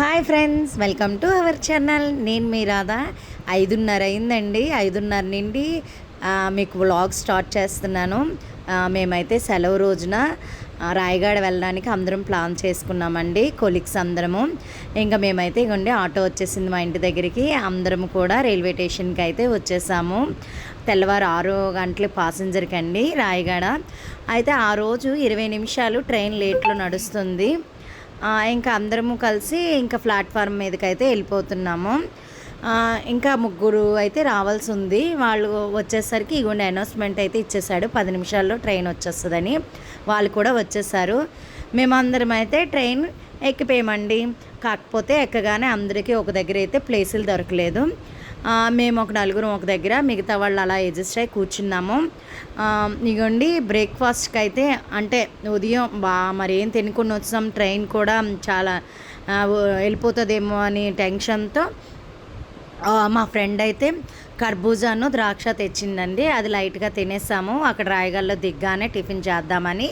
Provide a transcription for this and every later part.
Hi friends welcome to our channel. నేను మీ రాధా. ఐదున్నర అయిందండి. ఐదున్నర నుండి మీకు వ్లాగ్ స్టార్ట్ చేస్తున్నాను. మేమైతే సెలవు రోజున రాయగడ వెళ్ళడానికి అందరం ప్లాన్ చేసుకున్నామండి కొలిక్స్ అందరము. ఇంకా మేమైతే ఇగోండి ఆటో వచ్చేసింది మా ఇంటి దగ్గరికి. అందరం కూడా రైల్వే స్టేషన్కి అయితే వచ్చేసాము. తెల్లవారు ఆరు గంటల పాసెంజర్కి అండి రాయగడ. అయితే ఆ రోజు ఇరవై నిమిషాలు ట్రైన్ లేట్లో నడుస్తుంది. ఇంకా అందరము కలిసి ఇంకా ప్లాట్ఫామ్ మీదకి అయితే వెళ్ళిపోతున్నాము ఇంకా ముగ్గురు అయితే రావాల్సి ఉంది వాళ్ళు వచ్చేసరికి ఇగోండి అనౌన్స్మెంట్ అయితే ఇచ్చేసాడు. పది నిమిషాల్లో ట్రైన్ వచ్చేస్తుందని వాళ్ళు కూడా వచ్చేసారు. మేమందరం అయితే ట్రైన్ ఎక్కిపోయామండి. కాకపోతే ఎక్కగానే అందరికీ ఒక దగ్గర అయితే ప్లేసులు దొరకలేదు. మేము ఒక నలుగురం ఒక దగ్గర మిగతా వాళ్ళు అలా అడ్జస్ట్ అయి కూర్చున్నాము. ఇగోండి బ్రేక్ఫాస్ట్కి అయితే అంటే ఉదయం బా మరి ఏం తినుకుని వచ్చాం ట్రైన్ కూడా చాలా వెళ్ళిపోతుందేమో అని టెన్షన్తో మా ఫ్రెండ్ అయితే కర్బూజాను ద్రాక్ష తెచ్చిందండి. అది లైట్గా తినేసాము. అక్కడ రాయగల్లో దిగ్గానే టిఫిన్ చేద్దామని.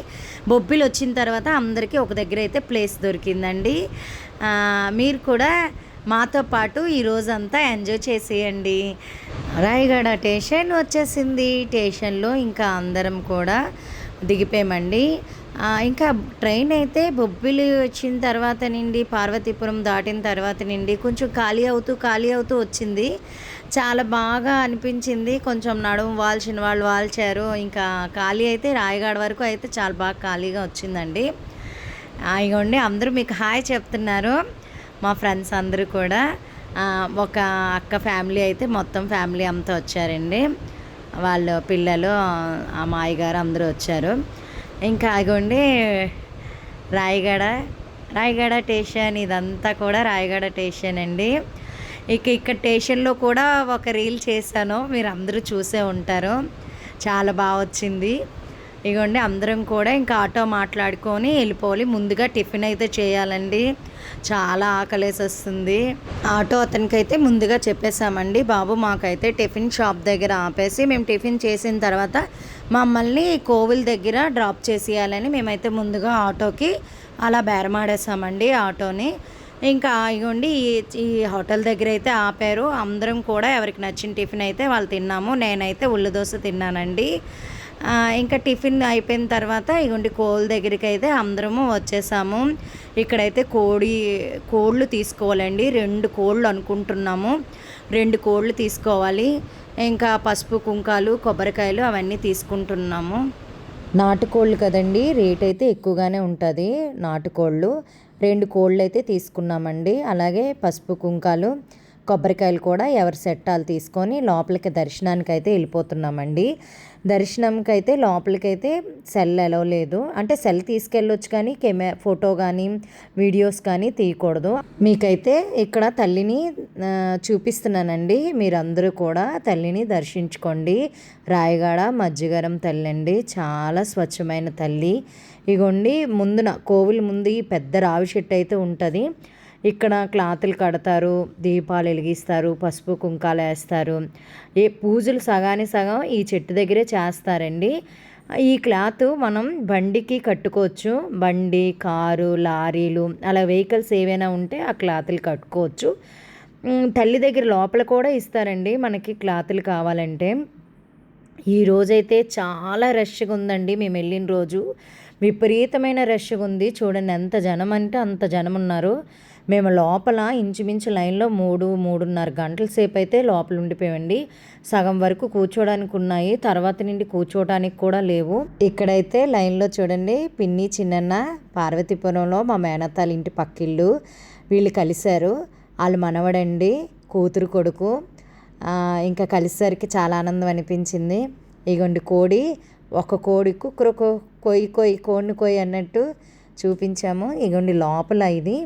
బొబ్బిలు వచ్చిన తర్వాత అందరికీ ఒక దగ్గర అయితే ప్లేస్ దొరికిందండి. మీరు కూడా మాతో పాటు ఈరోజంతా ఎంజాయ్ చేసేయండి. రాయగడ స్టేషన్ వచ్చేసింది. స్టేషన్లో ఇంకా అందరం కూడా దిగిపోయామండి. ఇంకా ట్రైన్ అయితే బొబ్బిలి వచ్చిన తర్వాత నుండి పార్వతీపురం దాటిన తర్వాత నుండి కొంచెం ఖాళీ అవుతూ ఖాళీ అవుతూ వచ్చింది. చాలా బాగా అనిపించింది. కొంచెం నడుము వాల్చిన వాళ్ళు వాల్చారు. ఇంకా ఖాళీ అయితే రాయగాడ వరకు అయితే చాలా బాగా ఖాళీగా వచ్చిందండి. ఇగోండి అందరూ మీకు హాయ్ చెప్తున్నారు. మా ఫ్రెండ్స్ అందరూ కూడా ఒక అక్క ఫ్యామిలీ అయితే మొత్తం ఫ్యామిలీ అంతా వచ్చారండి. వాళ్ళ పిల్లలు ఆ మాయగారు అందరూ వచ్చారు. ఇంకా అగోండి రాయగడ రాయగడ స్టేషన్ ఇదంతా కూడా రాయగడ స్టేషన్ అండి. ఇక ఇక్కడ స్టేషన్లో కూడా ఒక రీల్ చేశాను మీరు అందరూ చూసే ఉంటారు. చాలా బాగా వచ్చింది. ఇగోండి అందరం కూడా ఇంకా ఆటో మాట్లాడుకొని వెళ్ళిపోవాలి. ముందుగా టిఫిన్ అయితే చేయాలండి. చాలా ఆకలేసి వస్తుంది ఆటో అతనికైతే ముందుగా చెప్పేశామండి బాబు మాకైతే టిఫిన్ షాప్ దగ్గర ఆపేసి మేము టిఫిన్ చేసిన తర్వాత మమ్మల్ని కోవిల్ దగ్గర డ్రాప్ చేసేయాలని మేమైతే ముందుగా ఆటోకి అలా బేరమాడేసామండి ఆటోని. ఇంకా ఇగోండి ఈ ఈ హోటల్ దగ్గర అయితే ఆపారు. అందరం కూడా ఎవరికి నచ్చిన టిఫిన్ అయితే వాళ్ళు తిన్నాము. నేనైతే ఉల్లి దోశ తిన్నానండి. ఇంకా టిఫిన్ అయిపోయిన తర్వాత ఇగోండి కోళ్ళ దగ్గరికి అయితే అందరము వచ్చేసాము. ఇక్కడైతే కోడి కోళ్ళు తీసుకోవాలండి. రెండు కోళ్ళు అనుకుంటున్నాము. రెండు కోళ్ళు తీసుకోవాలి. ఇంకా పసుపు కుంకాలు కొబ్బరికాయలు అవన్నీ తీసుకుంటున్నాము. నాటుకోళ్ళు కదండి రేట్ అయితే ఎక్కువగానే ఉంటుంది నాటుకోళ్ళు. రెండు కోళ్ళు అయితే తీసుకున్నామండి. అలాగే పసుపు కుంకాలు కొబ్బరికాయలు కూడా ఎవరి సెట్టాలు తీసుకొని లోపలికి దర్శనానికి అయితే వెళ్ళిపోతున్నామండి. దర్శనంకి అయితే లోపలికైతే సెల్ ఎలా లేదు. అంటే సెల్ తీసుకెళ్ళొచ్చు కానీ కెమెరా ఫోటో కానీ వీడియోస్ కానీ తీయకూడదు. మీకైతే ఇక్కడ తల్లిని చూపిస్తున్నానండి. మీరందరూ కూడా తల్లిని దర్శించుకోండి. రాయగాడ మజ్జిగరం తల్లి అండి. చాలా స్వచ్ఛమైన తల్లి. ఇగోండి ముందున కోవిల్ ముందు ఈ పెద్ద రావి చెట్టు అయితే ఉంటుంది. ఇక్కడ క్లాతులు కడతారు దీపాలు వెలిగిస్తారు పసుపు కుంకాలు వేస్తారు. ఏ పూజలు సగాని సగం ఈ చెట్టు దగ్గరే చేస్తారండి. ఈ క్లాత్ మనం బండికి కట్టుకోవచ్చు. బండి కారు లారీలు అలా వెహికల్స్ ఏవైనా ఉంటే ఆ క్లాతులు కట్టుకోవచ్చు. తల్లి దగ్గర లోపల కూడా ఇస్తారండి మనకి క్లాతులు కావాలంటే. ఈ రోజైతే చాలా రష్గా ఉందండి మేము వెళ్ళిన రోజు. విపరీతమైన రష్గా ఉంది. చూడండి ఎంత జనం అంటే అంత జనం ఉన్నారు. మేము లోపల ఇంచుమించు లైన్లో మూడు మూడున్నర గంటల సేపు అయితే లోపల ఉండిపోయామండి సగం వరకు కూర్చోడానికి ఉన్నాయి తర్వాత నుండి కూర్చోడానికి కూడా లేవు. ఇక్కడైతే లైన్లో చూడండి పిన్ని చిన్నన్న పార్వతీపురంలో మా మేనత్తాల ఇంటి పక్కిళ్ళు వీళ్ళు కలిశారు. వాళ్ళు మనవడండి కూతురు కొడుకు. ఇంకా కలిసేసరికి చాలా ఆనందం అనిపించింది. ఇగోండి కోడి ఒక కోడి కుక్కరు కొయ్యి కొయ్యి కోడిని కొయ్యి అన్నట్టు చూపించాము. ఇగోండి లోపల ఇది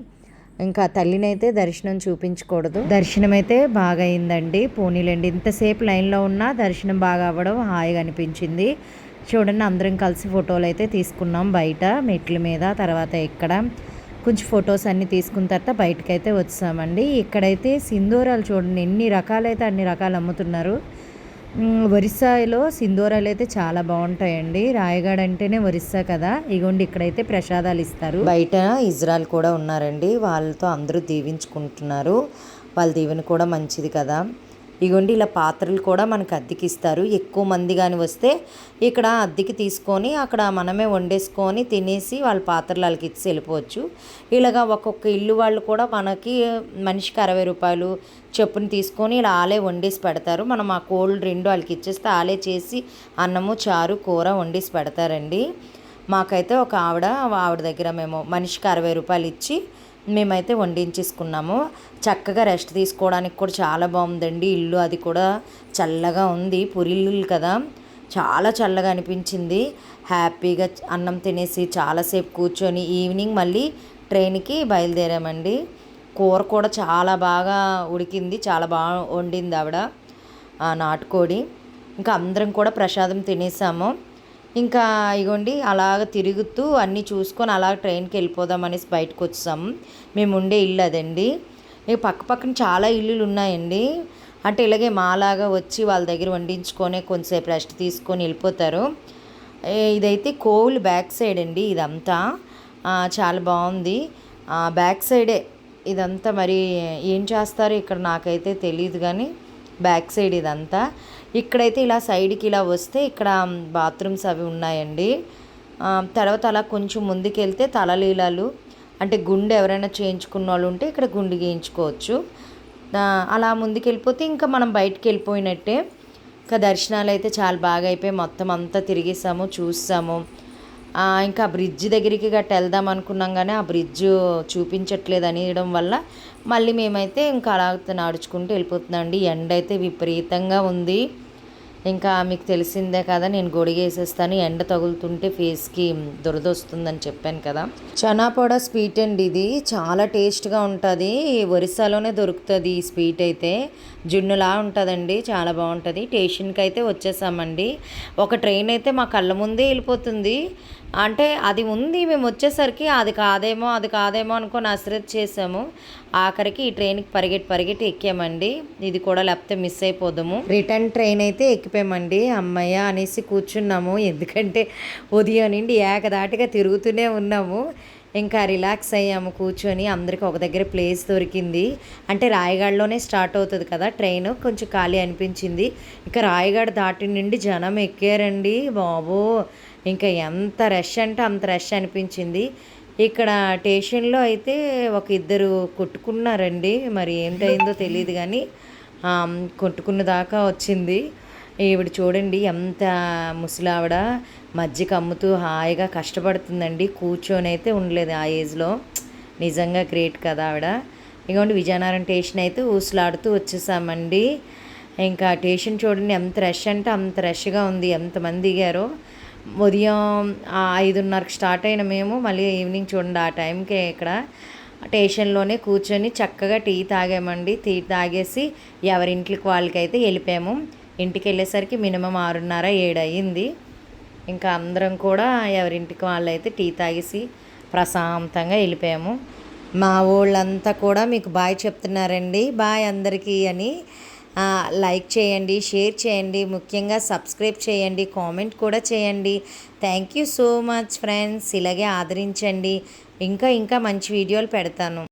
ఇంకా తల్లినైతే దర్శనం చూపించకూడదు. దర్శనం అయితే బాగా అయిందండి పోనీలండి ఇంతసేపు లైన్లో ఉన్నా దర్శనం బాగా అవ్వడం హాయిగా అనిపించింది. చూడండి అందరం కలిసి ఫోటోలు అయితే తీసుకున్నాం బయట మెట్ల మీద తర్వాత ఇక్కడ. కొంచెం ఫొటోస్ అన్నీ తీసుకున్న తర్వాత బయటకైతే వచ్చామండి. ఇక్కడైతే సింధూరాలు చూడండి ఎన్ని రకాలైతే అన్ని రకాలు అమ్ముతున్నారు. ఒరిస్సాలో సింధూరాలు అయితే చాలా బాగుంటాయండి. రాయగడ అంటేనే ఒరిస్సా కదా. ఇగోండి ఇక్కడైతే ప్రసాదాలు ఇస్తారు. బయట ఇజ్రాయల్ కూడా ఉన్నారండి. వాళ్ళతో అందరూ దీవించుకుంటున్నారు. వాళ్ళ దీవెన కూడా మంచిది కదా. ఇగోండి ఇలా పాత్రలు కూడా మనకు అద్దెకి ఇస్తారు ఎక్కువ మంది కానీ వస్తే ఇక్కడ అద్దెకి తీసుకొని అక్కడ మనమే వండేసుకొని తినేసి వాళ్ళ పాత్రలు వాళ్ళకి ఇచ్చి వెళ్ళిపోవచ్చు. ఇలాగా ఒక్కొక్క ఇల్లు వాళ్ళు కూడా మనకి మనిషికి అరవై రూపాయలు చెప్పుని తీసుకొని ఇలా ఆలే వండేసి పెడతారు. మనం ఆ కోల్డ్ రెండు వాళ్ళకి ఇచ్చేస్తే ఆలే చేసి అన్నము చారు కూర వండేసి పెడతారండి. మాకైతే ఒక ఆవిడ ఆవిడ దగ్గర మేము మనిషికి అరవై రూపాయలు ఇచ్చి మేమైతే వండించేసుకున్నాము. చక్కగా రెస్ట్ తీసుకోవడానికి కూడా చాలా బాగుందండి. ఇల్లు అది కూడా చల్లగా ఉంది. పురిల్లు కదా. చాలా చల్లగా అనిపించింది. హ్యాపీగా అన్నం తినేసి చాలాసేపు కూర్చొని ఈవినింగ్ మళ్ళీ ట్రైన్కి బయలుదేరామండి. కూర కూడా చాలా బాగా ఉడికింది. చాలా బాగా వండింది ఆవిడ నాటుకోడి. ఇంకా అందరం కూడా ప్రసాదం తినేసాము. ఇంకా ఇగోండి అలాగ తిరుగుతూ అన్నీ చూసుకొని అలా ట్రైన్కి వెళ్ళిపోదాం అనేసి బయటకు వచ్చాము మేము ఉండే ఇల్లు అదండి. ఇక పక్క పక్కన చాలా ఇల్లులు ఉన్నాయండి అంటే ఇలాగే మాలాగా వచ్చి వాళ్ళ దగ్గర వండించుకొని కొంచెంసేపు రెస్ట్ తీసుకొని వెళ్ళిపోతారు. ఇదైతే కోవులు బ్యాక్ సైడ్ అండి ఇదంతా. చాలా బాగుంది. బ్యాక్ సైడే ఇదంతా మరి ఏం చేస్తారో ఇక్కడ నాకైతే తెలియదు కానీ బ్యాక్ సైడ్ ఇదంతా. ఇక్కడైతే ఇలా సైడ్కి ఇలా వస్తే ఇక్కడ బాత్రూమ్స్ అవి ఉన్నాయండి. తర్వాత అలా కొంచెం ముందుకెళ్తే తలలీలాలు అంటే గుండె ఎవరైనా చేయించుకున్న వాళ్ళు ఉంటే ఇక్కడ గుండె గీయించుకోవచ్చు. అలా ముందుకెళ్ళిపోతే ఇంకా మనం బయటికి వెళ్ళిపోయినట్టే ఇంకా దర్శనాలు అయితే చాలా బాగా అయిపోయి మొత్తం అంతా తిరిగేసాము చూసాము. ఇంకా బ్రిడ్జ్ దగ్గరికి గట్ట వెళ్దాం అనుకున్నాం కానీ ఆ బ్రిడ్జ్ చూపించట్లేదు అనేయడం వల్ల మళ్ళీ మేమైతే ఇంకా అలా నడుచుకుంటూ వెళ్ళిపోతున్నాం అండి ఎండ అయితే విపరీతంగా ఉంది. ఇంకా మీకు తెలిసిందే కదా నేను గొడిగేసేస్తాను. ఎండ తగులుతుంటే ఫేస్కి దురద వస్తుందని చెప్పాను కదా. చనాపొడ స్వీట్ అండి ఇది. చాలా టేస్ట్గా ఉంటుంది. ఒరిస్సాలోనే దొరుకుతుంది ఈ స్వీట్ అయితే. జున్నులా ఉంటుందండి. చాలా బాగుంటుంది. స్టేషన్కి అయితే వచ్చేసామండి. ఒక ట్రైన్ అయితే మా కళ్ళ ముందే వెళ్ళిపోతుంది. అంటే అది ఉంది మేము వచ్చేసరికి అది కాదేమో అది కాదేమో అనుకొని అశ్రద్ధ చేసాము ఆఖరికి ఈ ట్రైన్కి పరిగెట్టి పరిగెట్టి ఎక్కామండి. ఇది కూడా లేకపోతే మిస్ అయిపోదాము. రిటర్న్ ట్రైన్ అయితే ఎక్కిపోయామండి. అమ్మయ్య అనేసి కూర్చున్నాము. ఎందుకంటే ఉదయం నుండి ఏకదాటిగా తిరుగుతూనే ఉన్నాము. ఇంకా రిలాక్స్ అయ్యాము కూర్చొని. అందరికీ ఒక దగ్గర ప్లేస్ దొరికింది. అంటే రాయగడలోనే స్టార్ట్ అవుతుంది కదా ట్రైన్. కొంచెం ఖాళీ అనిపించింది. ఇంకా రాయగడ దాటి నుండి జనం ఎక్కారండి. బాబో ఇంకా ఎంత రష్ అంటే అంత రష్ అనిపించింది. ఇక్కడ స్టేషన్లో అయితే ఒక ఇద్దరు కొట్టుకున్నారండి. మరి ఏంటైందో తెలియదు కానీ కొట్టుకున్న దాకా వచ్చింది. ఈవిడ చూడండి ఎంత ముసలావిడ మజ్జిగ అమ్ముతూ హాయిగా కష్టపడుతుందండి. కూర్చొని అయితే ఉండలేదు ఆ ఏజ్లో నిజంగా గ్రేట్ కదా ఆవిడ. ఇంకోండి విజయనగరం స్టేషన్ అయితే ఊసులాడుతూ వచ్చేసామండి. ఇంకా స్టేషన్ చూడండి ఎంత రష్ అంటే అంత రష్గా ఉంది. ఎంతమంది దిగారో. ఉదయం ఐదున్నరకు స్టార్ట్ అయిన మేము మళ్ళీ ఈవినింగ్ చూడండి ఆ టైంకే ఇక్కడ స్టేషన్లోనే కూర్చొని చక్కగా టీ తాగామండి. టీ తాగేసి ఎవరింట్లకి వాళ్ళకైతే వెళ్ళిపోయాము. ఇంటికి వెళ్ళేసరికి మినిమం ఆరున్నర ఏడు అయ్యింది ఇంకా అందరం కూడా ఎవరింటికి వాళ్ళైతే టీ తాగేసి ప్రశాంతంగా వెళ్ళిపోయాము. మా వాళ్ళంతా కూడా మీకు బాయ్ చెప్తున్నారండి. బాయ్ అందరికీ అని లైక్ చేయండి షేర్ చేయండి ముఖ్యంగా సబ్స్క్రైబ్ చేయండి కామెంట్ కూడా చేయండి. Thank you so much friends. ఇలాగే ఆదరించండి. ఇంకా ఇంకా మంచి వీడియోలు పెడతాను.